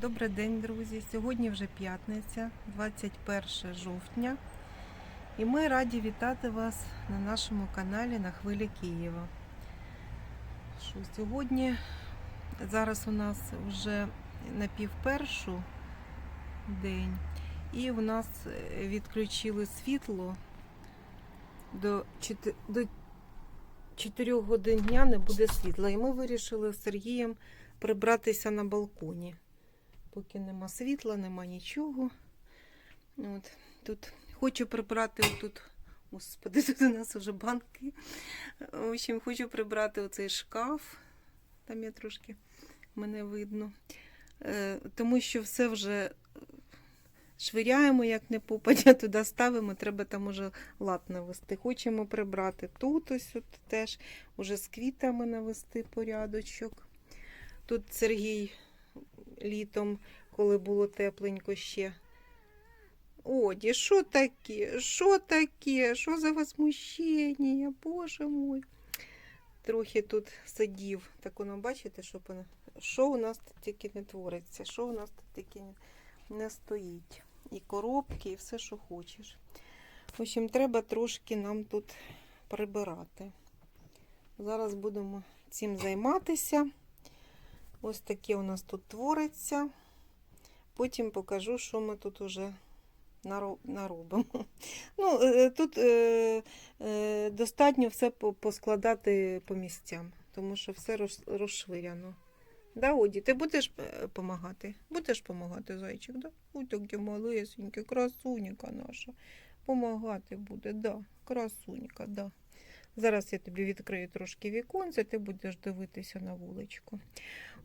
Добрий день, друзі. Сьогодні вже п'ятниця, 21 жовтня. І ми раді вітати вас на нашому каналі на хвилі Києва. Що сьогодні, зараз у нас вже на півпершу день, і у нас е, відключили світло до 4, до 4 годин дня не буде світла. І ми вирішили з Сергієм прибратися на балконі. Поки нема світла, нема нічого. От, тут хочу прибрати отут. Господи, тут у нас вже банки. В общем, хочу прибрати оцей шкаф. Там я трошки мене видно. Е, тому що все вже швиряємо, як не попадя, туди ставимо, треба там уже лад навести. Хочемо прибрати тут ось от теж, уже з квітами навести порядочок. Тут Сергій літом, коли було тепленько ще. Оді, що таке? Що таке? Що за возмущення? Боже мой. Трохи тут сидів. Так воно, бачите, що, пона- що у нас тут тільки не твориться, що у нас тут тільки не стоїть. І коробки, і все, що хочеш. В общем, треба трошки нам тут прибирати. Зараз будемо цим займатися. Ось таке у нас тут твориться. Потім покажу, що ми тут уже наробимо. Ну, е, тут е, е, достатньо все поскладати по місцям, тому що все роз- розшвиряно. Да, Оді, ти будеш допомагати? Будеш допомагати, зайчик, да? Ой, таке малесеньке, красунька наша. Помагати буде, да, красунька, да. Зараз я тобі відкрию трошки віконце, ти будеш дивитися на вуличку.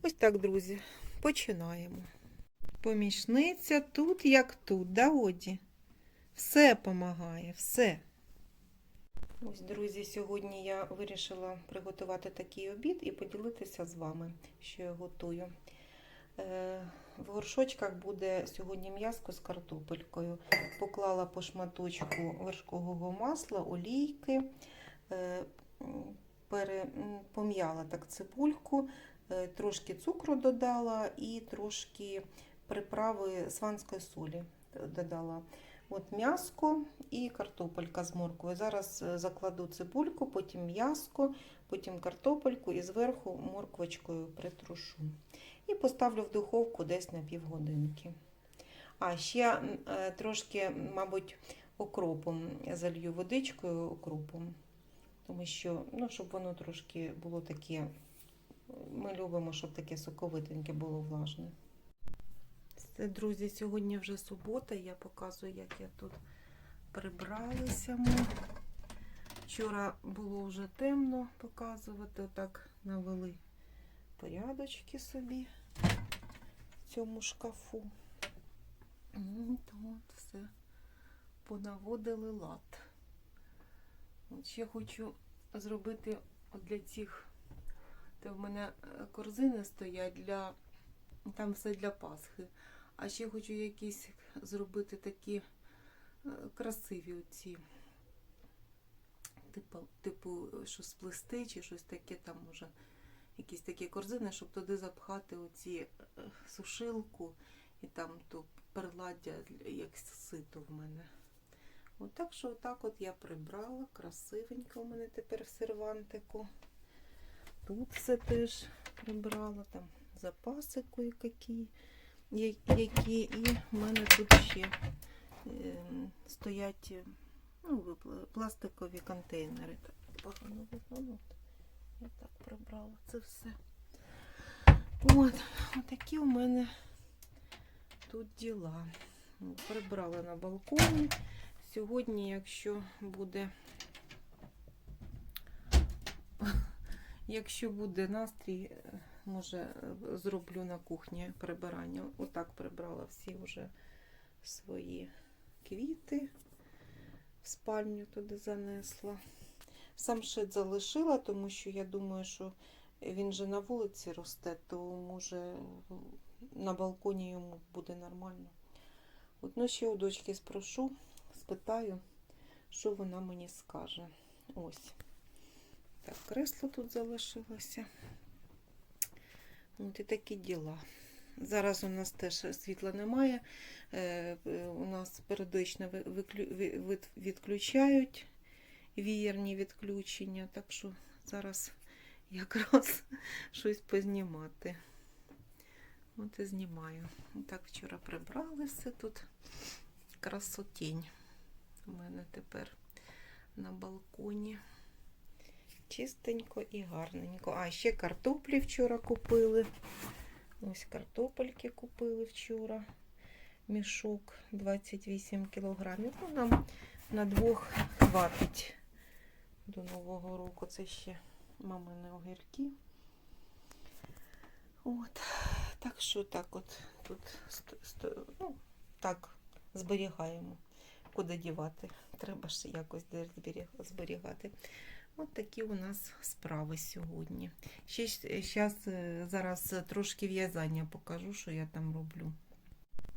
Ось так, друзі, починаємо. Помічниця тут як тут, да, Оді? Все помагає, все. Ось, друзі, сьогодні я вирішила приготувати такий обід і поділитися з вами, що я готую. Е, В горшочках буде сьогодні м'яско з картопелькою. Поклала по шматочку вершкового масла, олійки, пом'яла так цибульку, е, трошки цукру додала і трошки приправи сванської солі додала. От м'яско і картопелька з морквою. Зараз е, закладу цибульку, потім м'яско, потім картопельку і зверху морквочкою притрушу. І поставлю в духовку десь на півгодинки. А ще е, трошки, мабуть, окропом залью водичкою окропом. Тому що, ну, щоб воно трошки було таке. Ми любимо, щоб таке соковитеньке було влажне. Це, друзі, сьогодні вже субота. Я показую, як я тут прибралися. Ми. Вчора було вже темно показувати. Отак навели порядочки собі в цьому шкафу. Ну, от все понаводили лад. От ще хочу зробити для цих. Та в мене е, корзини стоять для там все для Пасхи. А ще хочу якісь зробити такі е, красиві оці. Типу, типу, що сплести, чи щось таке, там може якісь такі корзини, щоб туди запхати оці е, сушилку і там то перладдя як сито в мене. От так що отак от я прибрала, красивенько у мене тепер в сервантику. Тут все теж прибрала, там запаси кое-які, які, і в мене тут ще е, стоять е, ну, пластикові контейнери. Так погано ну, Я так прибрала це все. От, отакі у мене тут діла. Прибрала на балконі. Сьогодні, якщо буде Якщо буде настрій, е, може зроблю на кухні прибирання. Отак прибрала всі вже свої квіти в спальню туди занесла. Сам шит залишила, тому що я думаю, що він же на вулиці росте, то може на балконі йому буде нормально. От, ну, ще у дочки спрошу, спитаю, що вона мені скаже. Ось. Так, кресло тут залишилося. От і такі діла. Зараз у нас теж світла немає. Е, е, У нас періодично відключають вієрні відключення, так що зараз якраз щось познімати. От і знімаю. Так вчора прибрали все тут. Красотінь. У мене тепер на балконі. Чистенько і гарненько. А ще картоплі вчора купили. Ось картопельки купили вчора. Мішок 28 кілограмів. Ну, нам на двох хватить до Нового року. Це ще мамини огірки. От. Так що так от тут ну, так зберігаємо. Куди дівати? Треба ж якось зберігати. От такі у нас справи сьогодні. Ще зараз зараз трошки в'язання покажу, що я там роблю.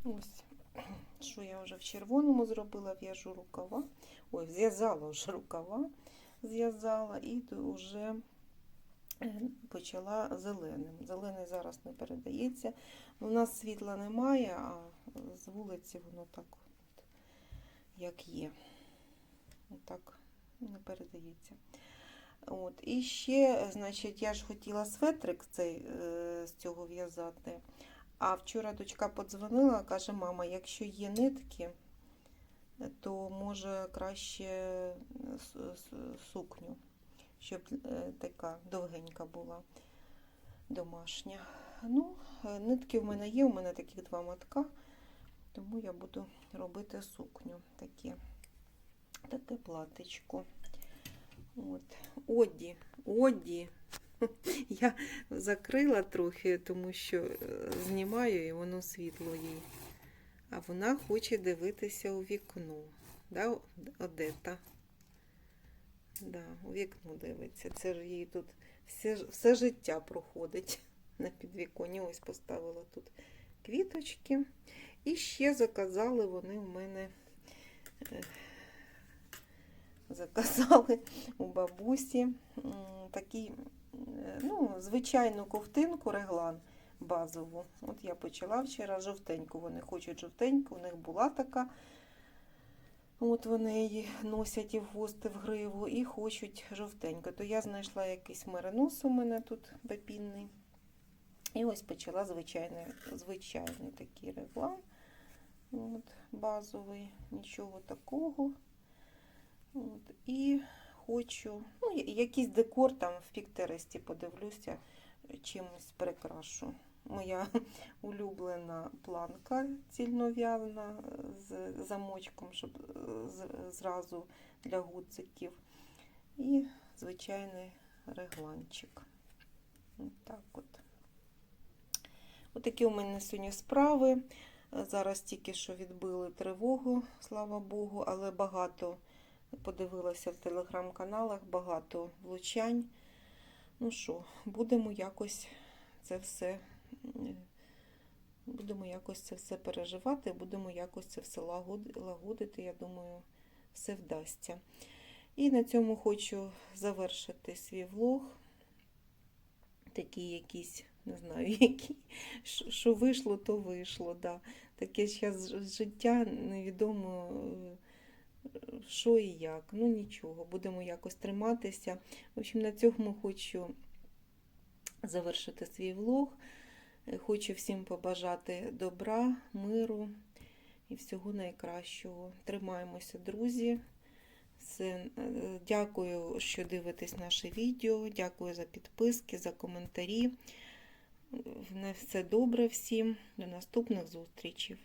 Ось, що я вже в червоному зробила, в'яжу рукава. Ой, зв'язала вже рукава, зв'язала і вже почала зеленим. Зелений зараз не передається. У нас світла немає, а з вулиці воно так, як є. Отак не передається. От. І ще, значить, я ж хотіла светрик цей е, з цього в'язати. А вчора дочка подзвонила, каже, мама, якщо є нитки, то може краще с- сукню, щоб е, така довгенька була домашня. Ну, е, нитки в мене є, у мене таких два матка, тому я буду робити сукню таке, таке платечко. От. Оді, Оді. Я закрила трохи, тому що е, знімаю і воно світло їй. А вона хоче дивитися у вікно. Да, Одета? Да, у вікно дивиться. Це ж їй тут все, все життя проходить на підвіконі. Ось поставила тут квіточки. І ще заказали вони в мене. е, Заказали у бабусі такий, ну, звичайну ковтинку реглан базову. От я почала вчора жовтеньку. Вони хочуть жовтеньку, у них була така. От вони її носять і в хвост, і в гриву, і хочуть жовтеньку. То я знайшла якийсь меринос у мене тут бабінний. І ось почала звичайний, звичайний такий реглан. От, базовий, нічого такого. От, і хочу, ну, якийсь декор там в Піктересті подивлюся, чимось прикрашу. Моя улюблена планка цільнов'язана з замочком, щоб е, зразу для гудзиків. І звичайний регланчик. От от. Отакі у мене сьогодні справи. Зараз тільки що відбили тривогу, слава Богу, але багато подивилася в телеграм-каналах, багато влучань. Ну що, будемо якось це все. Будемо якось це все переживати, будемо якось це все лагодити. Я думаю, все вдасться. І на цьому хочу завершити свій влог. Такий якийсь, не знаю, який, що вийшло, то вийшло. Да. Таке зараз життя невідомо, що і як. Ну нічого, будемо якось триматися. В общем, на цьому хочу завершити свій влог. Хочу всім побажати добра, миру і всього найкращого. Тримаємося, друзі. Все, е, дякую, що дивитесь наше відео. Дякую за підписки, за коментарі. На все добре всім. До наступних зустрічей.